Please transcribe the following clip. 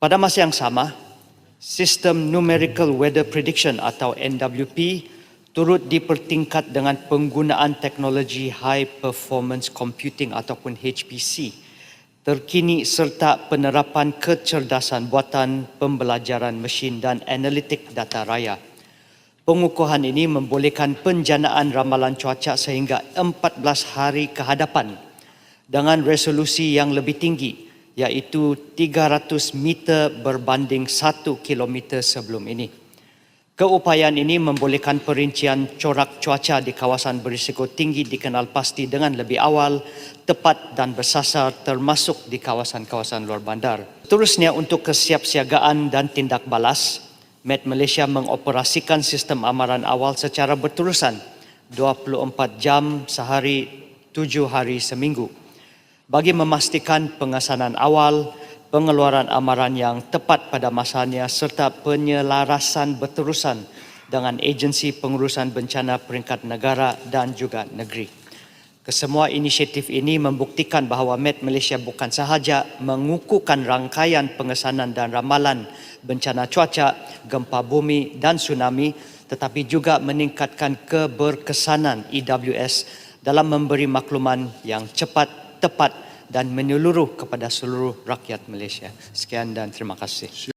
Pada masa yang sama, sistem numerical weather prediction atau NWP turut dipertingkat dengan penggunaan teknologi high performance computing ataupun HPC terkini serta penerapan kecerdasan buatan pembelajaran mesin dan analitik data raya. Pengukuhan ini membolehkan penjanaan ramalan cuaca sehingga 14 hari ke hadapan dengan resolusi yang lebih tinggi iaitu 300 meter berbanding 1 kilometer sebelum ini. Keupayaan ini membolehkan perincian corak cuaca di kawasan berisiko tinggi dikenal pasti dengan lebih awal, tepat dan bersasar termasuk di kawasan-kawasan luar bandar. Terusnya untuk kesiapsiagaan dan tindak balas, Met Malaysia mengoperasikan sistem amaran awal secara berterusan 24 jam sehari, 7 hari seminggu bagi memastikan pengesanan awal, pengeluaran amaran yang tepat pada masanya serta penyelarasan berterusan dengan agensi pengurusan bencana peringkat negara dan juga negeri. Kesemua inisiatif ini membuktikan bahawa Met Malaysia bukan sahaja mengukuhkan rangkaian pengesanan dan ramalan bencana cuaca, gempa bumi dan tsunami tetapi juga meningkatkan keberkesanan EWS dalam memberi makluman yang cepat tepat dan menyeluruh kepada seluruh rakyat Malaysia. Sekian dan terima kasih.